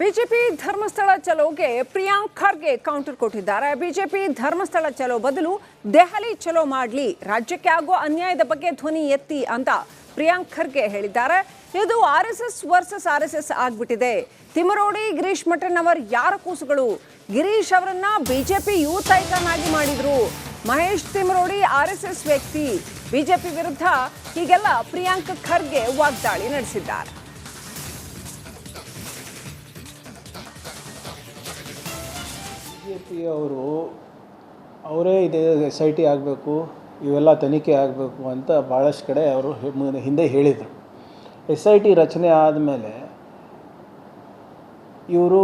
BJP Dharmasthala ಚಲೋಗೆ Priyank Kharge counter ಕೊಟ್ಟಿದ್ದಾರೆ. BJP Dharmasthala ಚಲೋ ಬದಲು ದೆಹಲಿ ಚಲೋ ಮಾಡಲಿ, ರಾಜ್ಯಕ್ಕೆ ಆಗೋ ಅನ್ಯಾಯದ ಬಗ್ಗೆ ಧ್ವನಿ ಎತ್ತಿ ಅಂತ ಪ್ರಿಯಾಂಕ್ ಖರ್ಗೆ ಹೇಳಿದ್ದಾರೆ. ಇದು R S S versus R S S ಆಗ್ಬಿಟ್ಟಿದೆ. ತಿಮರೋಡಿ ಗಿರೀಶ್ ಮಠನ್ ಅವರ್ ಯಾರ ಕೂಸುಗಳು? ಗಿರೀಶ್ ಅವರನ್ನ ಬಿಜೆಪಿ ಯೂತ್ ಐಕಾನ್ ಆಗಿ ಮಾಡಿದ್ರು. ಮಹೇಶ್ ತಿಮರೋಡಿ ಆರ್ ವ್ಯಕ್ತಿ. ಬಿಜೆಪಿ ವಿರುದ್ಧ ಹೀಗೆಲ್ಲ ಪ್ರಿಯಾಂಕ್ ಖರ್ಗೆ ವಾಗ್ದಾಳಿ ನಡೆಸಿದ್ದಾರೆ. ಜೆ ಅವರೇ ಇದೆ ಎಸ್ ಐ ಟಿ ಆಗಬೇಕು ಇವೆಲ್ಲ ತನಿಖೆ ಆಗಬೇಕು ಅಂತ ಭಾಳಷ್ಟು ಕಡೆ ಅವರು ಹಿಂದೆ ಹೇಳಿದರು ಎಸ್ ಐ ಟಿ ರಚನೆ ಆದಮೇಲೆ ಇವರು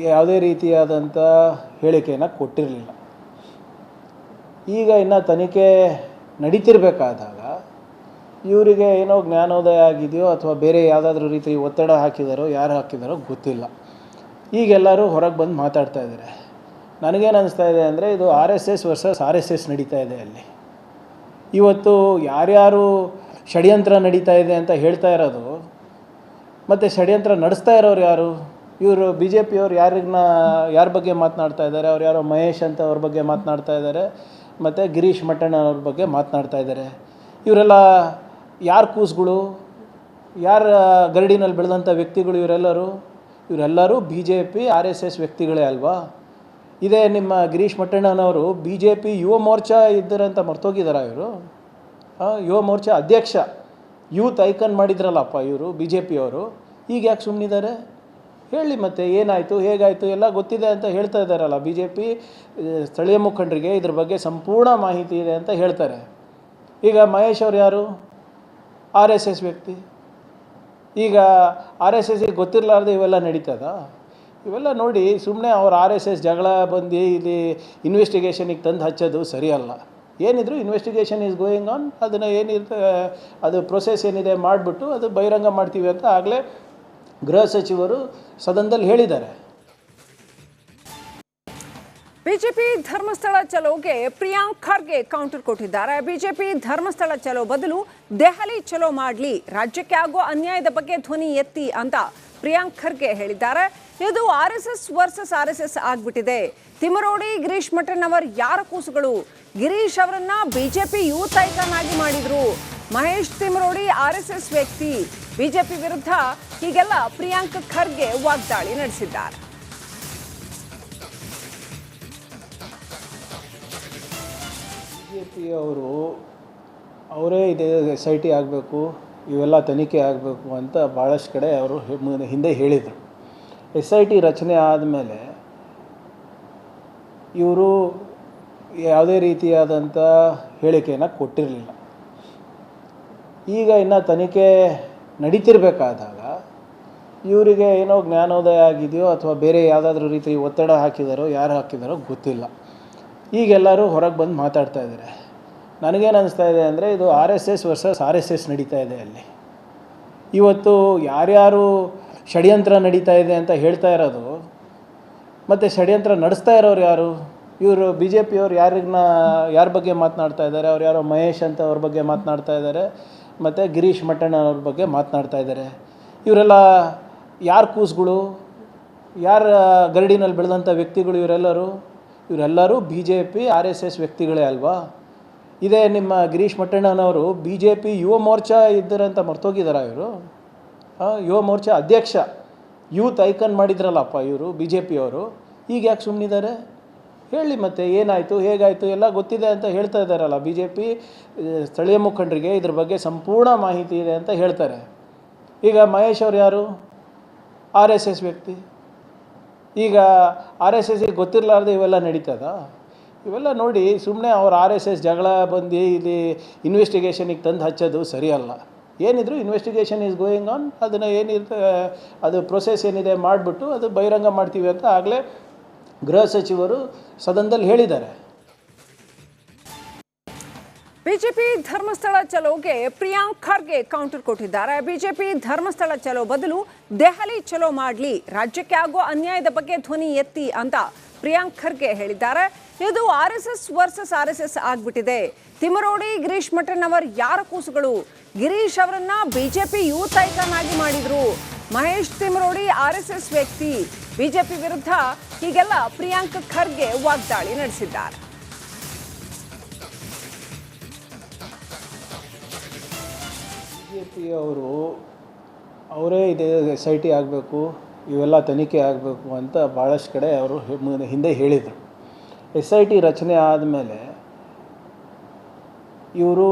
ಯಾವುದೇ ರೀತಿಯಾದಂಥ ಹೇಳಿಕೆಯನ್ನು ಕೊಟ್ಟಿರಲಿಲ್ಲ ಈಗ ಇನ್ನು ತನಿಖೆ ನಡೀತಿರ್ಬೇಕಾದಾಗ ಇವರಿಗೆ ಏನೋ ಜ್ಞಾನೋದಯ ಆಗಿದೆಯೋ ಅಥವಾ ಬೇರೆ ಯಾವುದಾದ್ರೂ ರೀತಿ ಒತ್ತಡ ಹಾಕಿದಾರೋ ಯಾರು ಹಾಕಿದಾರೋ ಗೊತ್ತಿಲ್ಲ ಈಗೆಲ್ಲರೂ ಹೊರಗೆ ಬಂದು ಮಾತಾಡ್ತಾ ಇದ್ದಾರೆ ನನಗೇನು ಅನಿಸ್ತಾ ಇದೆ ಅಂದರೆ ಇದು R S S versus R S S ನಡೀತಾ ಇದೆ ಅಲ್ಲಿ. ಇವತ್ತು ಯಾರ್ಯಾರು ಷಡ್ಯಂತ್ರ ನಡೀತಾ ಇದೆ ಅಂತ ಹೇಳ್ತಾ ಇರೋದು, ಮತ್ತು ಷಡ್ಯಂತ್ರ ನಡೆಸ್ತಾ ಇರೋರು ಯಾರು? ಇವರು ಬಿ ಜೆ ಪಿಯವ್ರು ಯಾರನ್ನ ಯಾರ ಬಗ್ಗೆ ಮಾತನಾಡ್ತಾ ಇದ್ದಾರೆ ಅವ್ರು ಯಾರೋ ಮಹೇಶ್ ಅಂತ ಅವ್ರ ಬಗ್ಗೆ ಮಾತನಾಡ್ತಾ ಇದ್ದಾರೆ ಮತ್ತು ಗಿರೀಶ್ ಮಟ್ಟಣ್ಣ ಅವ್ರ ಬಗ್ಗೆ ಮಾತನಾಡ್ತಾ ಇದ್ದಾರೆ ಇವರೆಲ್ಲ ಯಾರ ಕೂಸುಗಳು? ಯಾರ ಗರಡಿನಲ್ಲಿ ಬೆಳೆದಂಥ ವ್ಯಕ್ತಿಗಳು ಇವರೆಲ್ಲರೂ? ಇವರೆಲ್ಲರೂ B J P R S S ವ್ಯಕ್ತಿಗಳೇ ಅಲ್ವಾ? ಇದೇ ನಿಮ್ಮ Girish ಮಟ್ಟಣ್ಣನವರು B J P Yuva Morcha ಇದ್ದರಂತ ಮರ್ತೋಗಿದ್ದಾರ ಇವರು? ಯುವ ಮೋರ್ಚಾ ಅಧ್ಯಕ್ಷ, ಯೂತ್ ಐಕನ್ ಮಾಡಿದ್ರಲ್ಲಪ್ಪ ಇವರು ಬಿ ಜೆ ಪಿಯವರು ಈಗ ಯಾಕೆ ಸುಮ್ಮನಿದ್ದಾರೆ ಹೇಳಿ ಮತ್ತೆ, ಏನಾಯಿತು, ಹೇಗಾಯಿತು, ಎಲ್ಲ ಗೊತ್ತಿದೆ ಅಂತ ಹೇಳ್ತಾ ಇದ್ದಾರಲ್ಲ ಬಿ ಜೆ ಪಿ ಸ್ಥಳೀಯ ಮುಖಂಡರಿಗೆ ಇದ್ರ ಬಗ್ಗೆ ಸಂಪೂರ್ಣ ಮಾಹಿತಿ ಇದೆ ಅಂತ ಹೇಳ್ತಾರೆ. ಈಗ ಮಹೇಶ್ ಅವ್ರು ಯಾರು? ಆರ್ ಎಸ್ ಎಸ್ ವ್ಯಕ್ತಿ. ಈಗ ಆರ್ ಎಸ್ ಎಸ್ಗೆ ಗೊತ್ತಿರಲಾರ್ದೆ ಇವೆಲ್ಲ ನಡೀತದ? ಇವೆಲ್ಲ ನೋಡಿ ಸುಮ್ಮನೆ ಅವ್ರು ಆರ್ ಎಸ್ ಎಸ್ ಜಗಳ ಬಂದು ಇಲ್ಲಿ ಇನ್ವೆಸ್ಟಿಗೇಷನಿಗೆ ತಂದು ಹಚ್ಚೋದು ಸರಿಯಲ್ಲ. ಏನಿದ್ರು ಇನ್ವೆಸ್ಟಿಗೇಷನ್ ಈಸ್ ಗೋಯಿಂಗ್ ಆನ್ ಅದನ್ನು ಏನಿರುತ್ತೆ ಅದು ಪ್ರೊಸೆಸ್ ಏನಿದೆ ಮಾಡಿಬಿಟ್ಟು ಅದು ಬಹಿರಂಗ ಮಾಡ್ತೀವಿ ಅಂತ ಆಗಲೇ ಗೃಹ ಸಚಿವರು ಸದನದಲ್ಲಿ ಹೇಳಿದ್ದಾರೆ. ಬಿಜೆಪಿ ಧರ್ಮಸ್ಥಳ ಚಲೋಗೆ ಪ್ರಿಯಾಂಕ್ ಖರ್ಗೆ ಕೌಂಟರ್ ಕೊಟ್ಟಿದ್ದಾರೆ. ಬಿಜೆಪಿ ಧರ್ಮಸ್ಥಳ ಚಲೋ ಬದಲು ದೆಹಲಿ ಚಲೋ ಮಾಡಲಿ, ರಾಜ್ಯಕ್ಕೆ ಆಗೋ ಅನ್ಯಾಯದ ಬಗ್ಗೆ ಧ್ವನಿ ಎತ್ತಿ ಅಂತ ಪ್ರಿಯಾಂಕ್ ಖರ್ಗೆ ಹೇಳಿದ್ದಾರೆ. ಇದು R S S versus R S S ಆಗ್ಬಿಟ್ಟಿದೆ. ತಿಮರೋಡಿ ಗಿರೀಶ್ ಮಠನ್ ಅವರ್ ಯಾರ ಕೂಸುಗಳು? ಗಿರೀಶ್ ಅವರನ್ನ ಬಿಜೆಪಿ ಯೂತ್ ಐಕಾನ್ ಆಗಿ ಮಾಡಿದ್ರು. Mahesh Timarodi R S S ವ್ಯಕ್ತಿ. ಬಿಜೆಪಿ ವಿರುದ್ಧ ಹೀಗೆಲ್ಲ ಪ್ರಿಯಾಂಕ್ ಖರ್ಗೆ ವಾಗ್ದಾಳಿ ನಡೆಸಿದ್ದಾರೆ. ಪಿಯವರು ಅವರೇ ಇದೆ ಎಸ್ ಐ ಟಿ ಆಗಬೇಕು, ಇವೆಲ್ಲ ತನಿಖೆ ಆಗಬೇಕು ಅಂತ ಭಾಳಷ್ಟು ಕಡೆ ಅವರು ಹಿಂದೆ ಹೇಳಿದರು. ಎಸ್ ಐ ಟಿ ರಚನೆ ಆದಮೇಲೆ ಇವರು ಯಾವುದೇ ರೀತಿಯಾದಂಥ ಹೇಳಿಕೆಯನ್ನು ಕೊಟ್ಟಿರಲಿಲ್ಲ. ಈಗ ಇನ್ನು ತನಿಖೆ ನಡೀತಿರ್ಬೇಕಾದಾಗ ಇವರಿಗೆ ಏನೋ ಜ್ಞಾನೋದಯ ಆಗಿದೆಯೋ ಅಥವಾ ಬೇರೆ ಯಾವುದಾದ್ರೂ ರೀತಿ ಒತ್ತಡ ಹಾಕಿದಾರೋ, ಯಾರು ಹಾಕಿದಾರೋ ಗೊತ್ತಿಲ್ಲ. ಈಗೆಲ್ಲರೂ ಹೊರಗೆ ಬಂದು ಮಾತಾಡ್ತಾ ಇದ್ದಾರೆ ನನಗೇನು ಅನಿಸ್ತಾ ಇದೆ ಅಂದರೆ ಇದು R S S versus R S S ನಡೀತಾ ಇದೆ ಅಲ್ಲಿ. ಇವತ್ತು ಯಾರ್ಯಾರು ಷಡ್ಯಂತ್ರ ನಡೀತಾ ಇದೆ ಅಂತ ಹೇಳ್ತಾ ಇರೋದು, ಮತ್ತು ಷಡ್ಯಂತ್ರ ನಡೆಸ್ತಾ ಇರೋರು ಯಾರು? ಇವರು ಬಿ ಜೆ ಪಿಯವ್ರು ಯಾರಿಗನ್ನ ಯಾರ ಬಗ್ಗೆ ಮಾತನಾಡ್ತಾ ಇದ್ದಾರೆ ಅವ್ರು ಯಾರೋ ಮಹೇಶ್ ಅಂತ ಅವ್ರ ಬಗ್ಗೆ ಮಾತನಾಡ್ತಾ ಇದ್ದಾರೆ ಮತ್ತು ಗಿರೀಶ್ ಮಟ್ಟಣ್ಣ ಅವ್ರ ಬಗ್ಗೆ ಮಾತನಾಡ್ತಾ ಇದ್ದಾರೆ ಇವರೆಲ್ಲ ಯಾರ ಕೂಸುಗಳು? ಯಾರ ಗರಡಿನಲ್ಲಿ ಬೆಳೆದಂಥ ವ್ಯಕ್ತಿಗಳು ಇವರೆಲ್ಲರೂ? ಇವರೆಲ್ಲರೂ B J P R S S ವ್ಯಕ್ತಿಗಳೇ ಅಲ್ವಾ? ಇದೇ ನಿಮ್ಮ Girish ಮಟ್ಟಣ್ಣನವರು B J P Yuva Morcha ಇದ್ದರಂತ ಮರ್ತೋಗಿದ್ದಾರ ಇವರು? ಯುವ ಮೋರ್ಚಾ ಅಧ್ಯಕ್ಷ, ಯೂತ್ ಐಕನ್ ಮಾಡಿದ್ರಲ್ಲಪ್ಪ ಇವರು ಬಿ ಜೆ ಪಿಯವರು ಈಗ ಯಾಕೆ ಸುಮ್ಮನಿದ್ದಾರೆ ಹೇಳಿ ಮತ್ತೆ, ಏನಾಯಿತು, ಹೇಗಾಯಿತು, ಎಲ್ಲ ಗೊತ್ತಿದೆ ಅಂತ ಹೇಳ್ತಾ ಇದ್ದಾರಲ್ಲ ಬಿ ಜೆ ಪಿ ಸ್ಥಳೀಯ ಮುಖಂಡರಿಗೆ ಇದ್ರ ಬಗ್ಗೆ ಸಂಪೂರ್ಣ ಮಾಹಿತಿ ಇದೆ ಅಂತ ಹೇಳ್ತಾರೆ. ಈಗ ಮಹೇಶ್ ಅವ್ರು ಯಾರು? ಆರ್ ಎಸ್ ಎಸ್ ವ್ಯಕ್ತಿ. ಈಗ ಆರ್ ಎಸ್ ಎಸ್ಗೆ ಗೊತ್ತಿರಲಾರ್ದೆ ಇವೆಲ್ಲ ನಡೀತದ? ಇವೆಲ್ಲ ನೋಡಿ ಸುಮ್ಮನೆ ಅವ್ರು ಆರ್ ಎಸ್ ಎಸ್ ಜಗಳ ಬಂದು ಇಲ್ಲಿ ಇನ್ವೆಸ್ಟಿಗೇಷನಿಗೆ ತಂದು ಹಚ್ಚೋದು ಸರಿಯಲ್ಲ. ಏನಿದ್ರು ಇನ್ವೆಸ್ಟಿಗೇಷನ್ ಈಸ್ ಗೋಯಿಂಗ್ ಆನ್ ಅದನ್ನು ಏನಿರುತ್ತೆ ಅದು ಪ್ರೊಸೆಸ್ ಏನಿದೆ ಮಾಡಿಬಿಟ್ಟು ಅದು ಬಹಿರಂಗ ಮಾಡ್ತೀವಿ ಅಂತ ಆಗಲೇ ಗೃಹ ಸಚಿವರು ಸದನದಲ್ಲಿ ಹೇಳಿದ್ದಾರೆ. ಬಿಜೆಪಿ ಧರ್ಮಸ್ಥಳ ಚಲೋಗೆ ಪ್ರಿಯಾಂಕ್ ಖರ್ಗೆ ಕೌಂಟರ್ ಕೊಟ್ಟಿದ್ದಾರೆ. ಬಿಜೆಪಿ ಧರ್ಮಸ್ಥಳ ಚಲೋ ಬದಲು ದೆಹಲಿ ಚಲೋ ಮಾಡಲಿ, ರಾಜ್ಯಕ್ಕೆ ಆಗೋ ಅನ್ಯಾಯದ ಬಗ್ಗೆ ಧ್ವನಿ ಎತ್ತಿ ಅಂತ ಪ್ರಿಯಾಂಕ್ ಖರ್ಗೆ ಹೇಳಿದ್ದಾರೆ. ಇದು R S S versus R S S ಆಗ್ಬಿಟ್ಟಿದೆ. ತಿಮರೋಡಿ ಗಿರೀಶ್ ಮಠನ್ ಅವರ್ ಯಾರ ಕೂಸುಗಳು? ಗಿರೀಶ್ ಅವರನ್ನ ಬಿಜೆಪಿ ಯೂತ್ ಐಕಾನ್ ಆಗಿ ಮಾಡಿದ್ರು. Mahesh Timarodi R S S ವ್ಯಕ್ತಿ. ಬಿಜೆಪಿ ವಿರುದ್ಧ ಹೀಗೆಲ್ಲ ಪ್ರಿಯಾಂಕ್ ಖರ್ಗೆ ವಾಗ್ದಾಳಿ ನಡೆಸಿದ್ದಾರೆ. ಅವರು ಅವರೇ ಇದೆ ಎಸ್ ಐ ಟಿ ಆಗಬೇಕು ಇವೆಲ್ಲ ತನಿಖೆ ಆಗಬೇಕು ಅಂತ ಭಾಳಷ್ಟು ಕಡೆ ಅವರು ಹಿಂದೆ ಹೇಳಿದರು ಎಸ್ ಐ ಟಿ ರಚನೆ ಆದಮೇಲೆ ಇವರು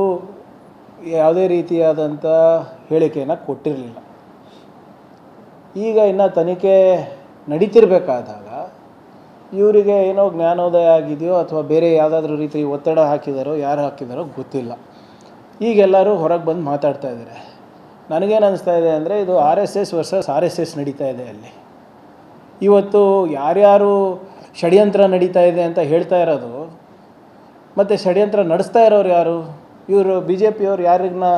ಯಾವುದೇ ರೀತಿಯಾದಂಥ ಹೇಳಿಕೆಯನ್ನು ಕೊಟ್ಟಿರಲಿಲ್ಲ ಈಗ ಇನ್ನು ತನಿಖೆ ನಡೀತಿರ್ಬೇಕಾದಾಗ ಇವರಿಗೆ ಏನೋ ಜ್ಞಾನೋದಯ ಆಗಿದೆಯೋ ಅಥವಾ ಬೇರೆ ಯಾವುದಾದ್ರೂ ರೀತಿ ಒತ್ತಡ ಹಾಕಿದಾರೋ ಯಾರು ಹಾಕಿದಾರೋ ಗೊತ್ತಿಲ್ಲ ಈಗೆಲ್ಲರೂ ಹೊರಗೆ ಬಂದು ಮಾತಾಡ್ತಾ ಇದ್ದಾರೆ ನನಗೇನು ಅನಿಸ್ತಾ ಇದೆ ಅಂದರೆ ಇದು R S S versus R S S ನಡೀತಾ ಇದೆ ಅಲ್ಲಿ. ಇವತ್ತು ಯಾರ್ಯಾರು ಷಡ್ಯಂತ್ರ ನಡೀತಾ ಇದೆ ಅಂತ ಹೇಳ್ತಾ ಇರೋದು, ಮತ್ತು ಷಡ್ಯಂತ್ರ ನಡೆಸ್ತಾ ಇರೋರು ಯಾರು? ಇವರು ಬಿ ಜೆ ಪಿಯವ್ರು ಯಾರಿಗನ್ನ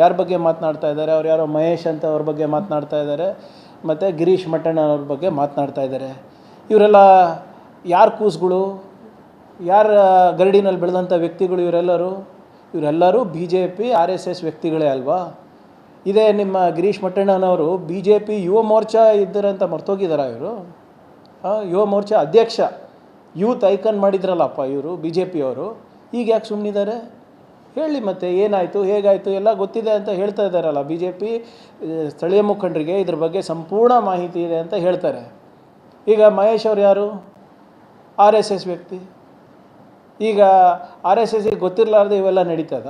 ಯಾರ ಬಗ್ಗೆ ಮಾತನಾಡ್ತಾ ಇದ್ದಾರೆ ಅವ್ರು ಯಾರೋ ಮಹೇಶ್ ಅಂತ ಅವ್ರ ಬಗ್ಗೆ ಮಾತನಾಡ್ತಾ ಇದ್ದಾರೆ ಮತ್ತು ಗಿರೀಶ್ ಮಟ್ಟಣ್ಣ ಅವ್ರ ಬಗ್ಗೆ ಮಾತನಾಡ್ತಾ ಇದ್ದಾರೆ ಇವರೆಲ್ಲ ಯಾರ ಕೂಸುಗಳು? ಯಾರ ಗರಡಿನಲ್ಲಿ ಬೆಳೆದಂಥ ವ್ಯಕ್ತಿಗಳು ಇವರೆಲ್ಲರೂ? ಇವರೆಲ್ಲರೂ B J P R S S ವ್ಯಕ್ತಿಗಳೇ ಅಲ್ವಾ? ಇದೇ ನಿಮ್ಮ Girish ಮಟ್ಟಣ್ಣನವರು B J P Yuva Morcha ಇದ್ದರಂತ ಮರ್ತೋಗಿದ್ದಾರ ಇವರು? ಯುವ ಮೋರ್ಚಾ ಅಧ್ಯಕ್ಷ, ಯೂತ್ ಐಕನ್ ಮಾಡಿದ್ರಲ್ಲಪ್ಪ ಇವರು ಬಿ ಜೆ ಪಿಯವರು ಈಗ ಯಾಕೆ ಸುಮ್ಮನಿದ್ದಾರೆ ಹೇಳಿ ಮತ್ತೆ, ಏನಾಯಿತು, ಹೇಗಾಯಿತು, ಎಲ್ಲ ಗೊತ್ತಿದೆ ಅಂತ ಹೇಳ್ತಾ ಇದ್ದಾರಲ್ಲ ಬಿ ಜೆ ಪಿ ಸ್ಥಳೀಯ ಮುಖಂಡರಿಗೆ ಇದ್ರ ಬಗ್ಗೆ ಸಂಪೂರ್ಣ ಮಾಹಿತಿ ಇದೆ ಅಂತ ಹೇಳ್ತಾರೆ. ಈಗ ಮಹೇಶ್ ಅವ್ರು ಯಾರು? ಆರ್ ಎಸ್ ಎಸ್ ವ್ಯಕ್ತಿ. ಈಗ ಆರ್ ಎಸ್ ಎಸ್ಗೆ ಗೊತ್ತಿರಲಾರ್ದೆ ಇವೆಲ್ಲ ನಡೀತದ?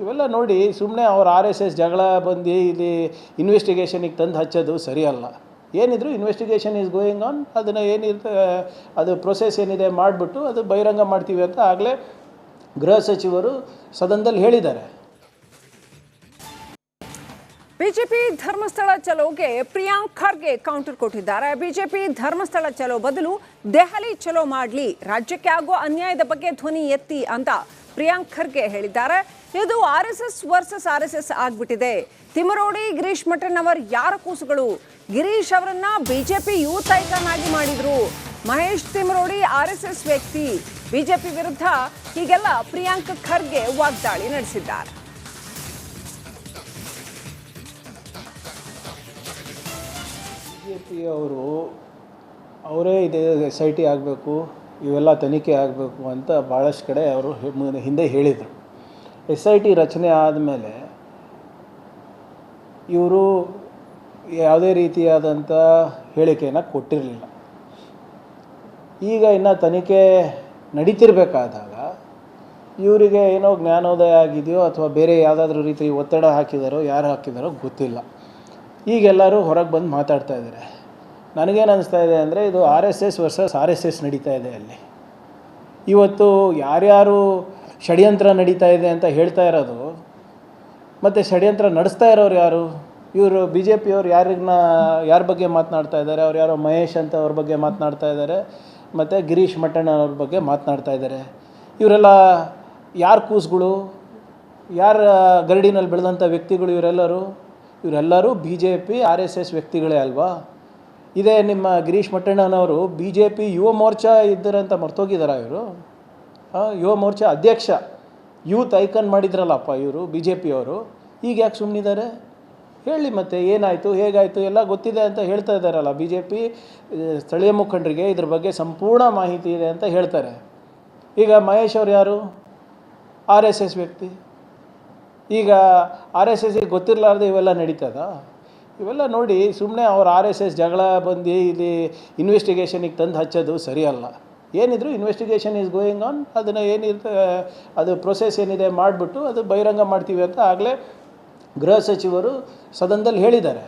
ಇವೆಲ್ಲ ನೋಡಿ ಸುಮ್ಮನೆ ಅವ್ರು ಆರ್ ಎಸ್ ಎಸ್ ಜಗಳ ಬಂದು ಇಲ್ಲಿ ಇನ್ವೆಸ್ಟಿಗೇಷನಿಗೆ ತಂದು ಹಚ್ಚೋದು ಸರಿಯಲ್ಲ. ಏನಿದ್ರು ಇನ್ವೆಸ್ಟಿಗೇಷನ್ ಈಸ್ ಗೋಯಿಂಗ್ ಆನ್ ಅದನ್ನು ಏನಿರುತ್ತೆ ಅದು ಪ್ರೊಸೆಸ್ ಏನಿದೆ ಮಾಡಿಬಿಟ್ಟು ಅದು ಬಹಿರಂಗ ಮಾಡ್ತೀವಿ ಅಂತ ಆಗಲೇ ಗೃಹ ಸಚಿವರು ಸದನದಲ್ಲಿ ಹೇಳಿದ್ದಾರೆ. ಬಿಜೆಪಿ ಧರ್ಮಸ್ಥಳ ಚಲೋಗೆ ಪ್ರಿಯಾಂಕ್ ಖರ್ಗೆ ಕೌಂಟರ್ ಕೊಟ್ಟಿದ್ದಾರೆ. ಬಿಜೆಪಿ ಧರ್ಮಸ್ಥಳ ಚಲೋ ಬದಲು ದೆಹಲಿ ಚಲೋ ಮಾಡಲಿ, ರಾಜ್ಯಕ್ಕೆ ಆಗೋ ಅನ್ಯಾಯದ ಬಗ್ಗೆ ಧ್ವನಿ ಎತ್ತಿ ಅಂತ ಪ್ರಿಯಾಂಕ್ ಖರ್ಗೆ ಹೇಳಿದ್ದಾರೆ. ಇದು R S S versus R S S ಆಗ್ಬಿಟ್ಟಿದೆ. ತಿಮರೋಡಿ ಗಿರೀಶ್ ಮಠನ್ ಅವರ್ ಯಾರ ಕೂಸುಗಳು? ಗಿರೀಶ್ ಅವರನ್ನ ಬಿಜೆಪಿ ಯೂತ್ ಐಕಾನ್ ಆಗಿ ಮಾಡಿದ್ರು. Mahesh Timarodi R S S ವ್ಯಕ್ತಿ. ಬಿಜೆಪಿ ವಿರುದ್ಧ ಹೀಗೆಲ್ಲ ಪ್ರಿಯಾಂಕ್ ಖರ್ಗೆ ವಾಗ್ದಾಳಿ ನಡೆಸಿದ್ದಾರೆ. ಜೆ ಅವರೇ ಇದೆ ಎಸ್ ಐ ಟಿ ಆಗಬೇಕು, ಇವೆಲ್ಲ ತನಿಖೆ ಆಗಬೇಕು ಅಂತ ಭಾಳಷ್ಟು ಕಡೆ ಅವರು ಹಿಂದೆ ಹೇಳಿದರು. ಎಸ್ ಐ ಟಿ ರಚನೆ ಆದಮೇಲೆ ಇವರು ಯಾವುದೇ ರೀತಿಯಾದಂಥ ಹೇಳಿಕೆಯನ್ನು ಕೊಟ್ಟಿರಲಿಲ್ಲ. ಈಗ ಇನ್ನು ತನಿಖೆ ನಡೀತಿರ್ಬೇಕಾದಾಗ ಇವರಿಗೆ ಏನೋ ಜ್ಞಾನೋದಯ ಆಗಿದೆಯೋ ಅಥವಾ ಬೇರೆ ಯಾವುದಾದ್ರೂ ರೀತಿ ಒತ್ತಡ ಹಾಕಿದಾರೋ, ಯಾರು ಹಾಕಿದಾರೋ ಗೊತ್ತಿಲ್ಲ. ಈಗೆಲ್ಲರೂ ಹೊರಗೆ ಬಂದು ಮಾತಾಡ್ತಾ ಇದ್ದಾರೆ ನನಗೇನು ಅನಿಸ್ತಾ ಇದೆ ಅಂದರೆ ಇದು R S S versus R S S ನಡೀತಾ ಇದೆ ಅಲ್ಲಿ. ಇವತ್ತು ಯಾರ್ಯಾರು ಷಡ್ಯಂತ್ರ ನಡೀತಾ ಇದೆ ಅಂತ ಹೇಳ್ತಾ ಇರೋದು, ಮತ್ತು ಷಡ್ಯಂತ್ರ ನಡೆಸ್ತಾ ಇರೋರು ಯಾರು? ಇವರು ಬಿ ಜೆ ಪಿಯವ್ರು ಯಾರನ್ನ ಯಾರ ಬಗ್ಗೆ ಮಾತನಾಡ್ತಾ ಇದ್ದಾರೆ ಅವ್ರು ಯಾರೋ ಮಹೇಶ್ ಅಂತ ಅವ್ರ ಬಗ್ಗೆ ಮಾತನಾಡ್ತಾ ಇದ್ದಾರೆ ಮತ್ತು ಗಿರೀಶ್ ಮಟ್ಟಣ್ಣ ಅವ್ರ ಬಗ್ಗೆ ಮಾತನಾಡ್ತಾ ಇದ್ದಾರೆ ಇವರೆಲ್ಲ ಯಾರ ಕೂಸುಗಳು? ಯಾರ ಗರಡಿನಲ್ಲಿ ಬೆಳೆದಂಥ ವ್ಯಕ್ತಿಗಳು ಇವರೆಲ್ಲರೂ? ಇವರೆಲ್ಲರೂ B J P R S S ವ್ಯಕ್ತಿಗಳೇ ಅಲ್ವಾ? ಇದೇ ನಿಮ್ಮ Girish ಮಟ್ಟಣ್ಣನವರು B J P Yuva Morcha ಇದ್ದರಂತ ಮರ್ತೋಗಿದ್ದಾರ ಇವರು? ಯುವ ಮೋರ್ಚಾ ಅಧ್ಯಕ್ಷ, ಯೂತ್ ಐಕನ್ ಮಾಡಿದ್ರಲ್ಲಪ್ಪ ಇವರು ಬಿ ಜೆ ಪಿಯವರು ಈಗ ಯಾಕೆ ಸುಮ್ಮನಿದ್ದಾರೆ ಹೇಳಿ ಮತ್ತೆ, ಏನಾಯಿತು, ಹೇಗಾಯಿತು, ಎಲ್ಲ ಗೊತ್ತಿದೆ ಅಂತ ಹೇಳ್ತಾ ಇದ್ದಾರಲ್ಲ ಬಿ ಜೆ ಪಿ ಸ್ಥಳೀಯ ಮುಖಂಡರಿಗೆ ಇದ್ರ ಬಗ್ಗೆ ಸಂಪೂರ್ಣ ಮಾಹಿತಿ ಇದೆ ಅಂತ ಹೇಳ್ತಾರೆ. ಈಗ ಮಹೇಶ್ ಅವ್ರು ಯಾರು? ಆರ್ ಎಸ್ ಎಸ್ ವ್ಯಕ್ತಿ. ಈಗ ಆರ್ ಎಸ್ ಎಸ್ಗೆ ಗೊತ್ತಿರಲಾರ್ದೆ ಇವೆಲ್ಲ ನಡೀತದ? ಇವೆಲ್ಲ ನೋಡಿ ಸುಮ್ಮನೆ ಅವ್ರು ಆರ್ ಎಸ್ ಎಸ್ ಜಗಳ ಬಂದು ಇಲ್ಲಿ ಇನ್ವೆಸ್ಟಿಗೇಷನಿಗೆ ತಂದು ಹಚ್ಚೋದು ಸರಿಯಲ್ಲ. ಏನಿದ್ರು ಇನ್ವೆಸ್ಟಿಗೇಷನ್ ಈಸ್ ಗೋಯಿಂಗ್ ಆನ್ ಅದನ್ನು ಏನಿರುತ್ತೆ ಅದು ಪ್ರೊಸೆಸ್ ಏನಿದೆ ಮಾಡಿಬಿಟ್ಟು ಅದು ಬಹಿರಂಗ ಮಾಡ್ತೀವಿ ಅಂತ ಆಗಲೇ ಗೃಹ ಸಚಿವರು ಸದನದಲ್ಲಿ ಹೇಳಿದ್ದಾರೆ.